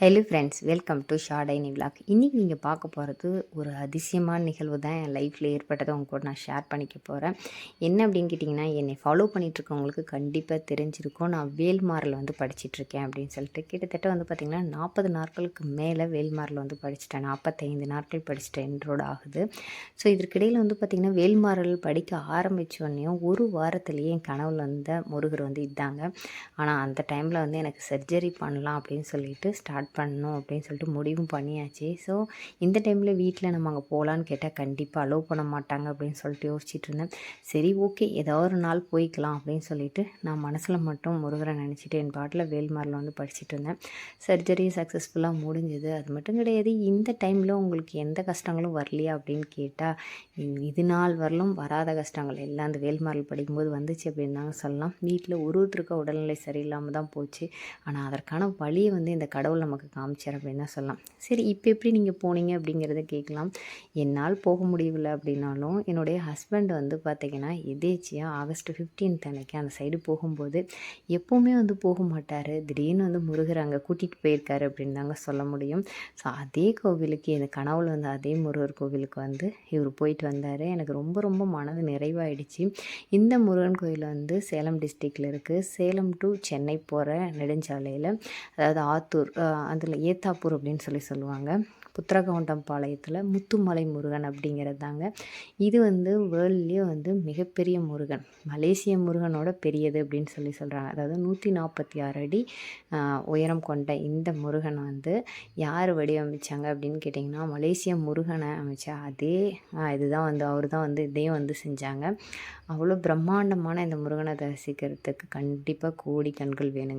Hello friends welcome to ஷார்டைனி vlog இன்றைக்கி நீங்கள் பார்க்க போகிறது ஒரு அதிசயமான நிகழ்வு தான். என் லைஃப்பில் ஏற்பட்டதை உங்க கூட நான் ஷேர் பண்ணிக்க போகிறேன் என்ன அப்படின்னு கேட்டிங்கன்னா என்னை ஃபாலோ பண்ணிகிட்ருக்கவங்களுக்கு கண்டிப்பாக தெரிஞ்சிருக்கும். நான் வேல்மாரில் வந்து படிச்சிட்ருக்கேன் அப்படின்னு சொல்லிட்டு கிட்டத்தட்ட வந்து பார்த்திங்கன்னா நாற்பது நாட்களுக்கு மேலே வேல்மாரில் வந்து படிச்சிட்டேன். நாற்பத்தைந்து நாட்கள் படிச்சுட்டேன் என்றோட ஆகுது. ஸோ இதற்கிடையில் வந்து பார்த்திங்கன்னா வேல்மாரல் படிக்க ஆரம்பித்தோடனேயும் ஒரு வாரத்துலேயே என் கனவுல வந்த முருகர் வந்து இதாங்க. ஆனால் அந்த டைமில் வந்து எனக்கு சர்ஜரி பண்ணலாம் அப்படின்னு சொல்லிட்டு ஸ்டார்ட் பண்ணணும் அப்படின்னு சொல்லிட்டு முடிவும் பண்ணியாச்சு. ஸோ இந்த டைமில் வீட்டில் நம்ம அங்கே போகலான்னு கேட்டால் கண்டிப்பாக அலோவ் பண்ண மாட்டாங்க அப்படின்னு சொல்லிட்டு யோசிச்சுட்டு இருந்தேன். சரி ஓகே ஏதோ ஒரு நாள் போய்க்கலாம் அப்படின்னு சொல்லிட்டு நான் மனசில் மட்டும் முருகரை நினச்சிட்டு என் பாட்டில் வேல்மாரில் வந்து படிச்சுட்டு இருந்தேன். சர்ஜரி சக்ஸஸ்ஃபுல்லாக முடிஞ்சுது. அது மட்டும் கிடையாது இந்த டைமில் உங்களுக்கு எந்த கஷ்டங்களும் வரலையா அப்படின்னு கேட்டால் இது நாள் வரலும் வராத கஷ்டங்கள். எல்லாம் அந்த வேல்மாரில் படிக்கும்போது வந்துச்சு அப்படின்னு தாங்க சொல்லலாம். வீட்டில் ஒரு ஒருத்தருக்க உடல்நிலை சரியில்லாமல் தான் போச்சு. ஆனால் அதற்கான வழியை வந்து இந்த கடவுள் நமக்கு காமிச்சார் அப்படின்னு தான் சொல்லலாம். சரி இப்போ எப்படி நீங்கள் போனீங்க அப்படிங்கிறத கேட்கலாம். என்னால் போக முடியவில்லை அப்படின்னாலும் என்னுடைய ஹஸ்பண்ட் வந்து பார்த்திங்கன்னா எதேச்சியாக ஆகஸ்ட் ஃபிஃப்டீன்த் அன்னைக்கு அந்த சைடு போகும்போது எப்போவுமே வந்து போக மாட்டார். திடீர்னு வந்து முருகர் அங்கே கூட்டிகிட்டு போயிருக்காரு அப்படின்னு தாங்க சொல்ல முடியும். ஸோ அதே கோவிலுக்கு இந்த கனவுல வந்து அதே முருகர் கோவிலுக்கு வந்து இவர் போயிட்டு வந்தார். எனக்கு ரொம்ப ரொம்ப மனது நிறைவாயிடுச்சு. இந்த முருகன் கோயில் வந்து சேலம் டிஸ்ட்ரிக்டில் இருக்குது சேலம் டு சென்னை போகிற நெடுஞ்சாலையில் அதாவது ஆத்தூர் அதில் ஏத்தாப்பூர் அப்படின்னு சொல்லி சொல்லுவாங்க. புத்திரகவுண்டம் பாளையத்தில் முத்துமலை முருகன் அப்படிங்கிறது தாங்க இது வந்து வேர்ல்ட்லேயே வந்து மிகப்பெரிய முருகன். மலேசிய முருகனோட பெரியது அப்படின்னு சொல்லி சொல்கிறாங்க அதாவது நூற்றி நாற்பத்தி ஆறு அடி உயரம் கொண்ட இந்த முருகன் வந்து யார் வடிவமைச்சாங்க அப்படின்னு கேட்டிங்கன்னா மலேசிய முருகனை அமைச்சா அதே இதுதான் வந்து அவர் தான் வந்து இதையும் வந்து செஞ்சாங்க. அவ்வளோ பிரம்மாண்டமான இந்த முருகனை தரிசிக்கிறதுக்கு கண்டிப்பாக கோடி கண்கள் வேணுங்க.